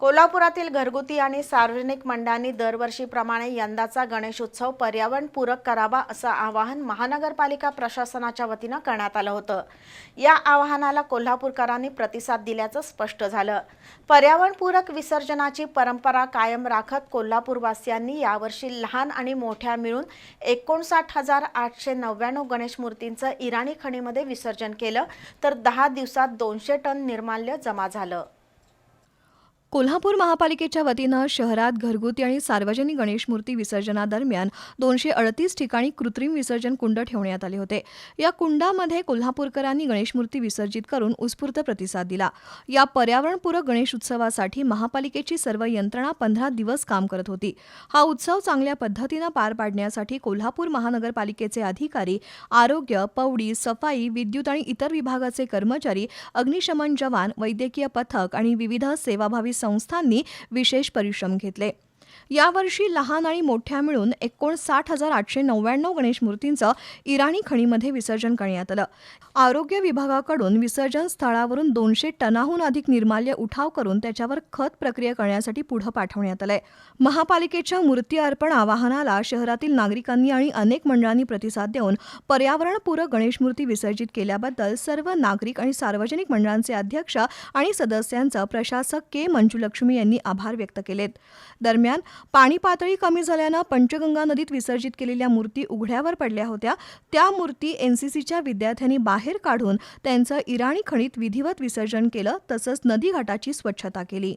कोल्हापुरातील घरगुती आणि सार्वजनिक मंडळांनी दरवर्षीप्रमाणे यंदाचा गणेशोत्सव पर्यावरणपूरक करावा असं आवाहन महानगरपालिका प्रशासनाच्या वतीनं करण्यात आलं होतं. या आवाहनाला कोल्हापूरकरांनी प्रतिसाद दिल्याचं स्पष्ट झालं. पर्यावरणपूरक विसर्जनाची परंपरा कायम राखत कोल्हापूरवासियांनी यावर्षी लहान आणि मोठ्या मिळून एकोणसाठ हजार आठशे नव्याण्णव गणेश मूर्तींचं इराणी खणीमध्ये विसर्जन केलं तर दहा दिवसात दोनशे टन निर्माल्य जमा झालं. कोल्हापूर महापालिकेच्या वतीनं शहरात घरगुती आणि सार्वजनिक गणेश मूर्ती विसर्जनादरम्यान दोनशे अडतीस ठिकाणी कृत्रिम विसर्जन कुंड ठेवण्यात आले होते. या कुंडामध्ये कोल्हापूरकरांनी गणेश मूर्ती विसर्जित करून उत्स्फूर्त प्रतिसाद दिला. या पर्यावरणपूरक गणेश उत्सवासाठी महापालिकेची सर्व यंत्रणा पंधरा दिवस काम करत होती. हा उत्सव चांगल्या पद्धतीनं पार पाडण्यासाठी कोल्हापूर महानगरपालिकेचे अधिकारी आरोग्य पौडी सफाई विद्युत आणि इतर विभागाचे कर्मचारी अग्निशमन जवान वैद्यकीय पथक आणि विविध सेवाभावी संस्थांनी विशेष परिश्रम घेतले. यावर्षी लहान आणि मोठ्या मिळून एकोणसाठ हजार आठशे नव्याण्णव गणेश मूर्तींचं इराणी खणीमध्ये विसर्जन करण्यात आलं. आरोग्य विभागाकडून विसर्जन स्थळावरून दोनशे टनाहून अधिक निर्माल्य उठाव करून त्याच्यावर खत प्रक्रिया करण्यासाठी पुढं पाठवण्यात आलंय. महापालिकेच्या मूर्ती अर्पण आवाहनाला शहरातील नागरिकांनी आणि अनेक मंडळांनी प्रतिसाद देऊन पर्यावरणपूरक गणेश मूर्ती विसर्जित केल्याबद्दल सर्व नागरिक आणि सार्वजनिक मंडळांचे अध्यक्ष आणि सदस्यांचं प्रशासक के मंजुलक्ष्मी यांनी आभार व्यक्त केलेत. दरम्यान पाणी पातळी कमी झाल्यानं पंचगंगा नदीत विसर्जित केलेल्या मूर्ती उघड्यावर पडल्या होत्या. त्या मूर्ती एनसीसीच्या विद्यार्थ्यांनी बाहेर काढून त्यांचं इराणी खणीत विधिवत विसर्जन केलं तसंच नदीघाटाची स्वच्छता केली.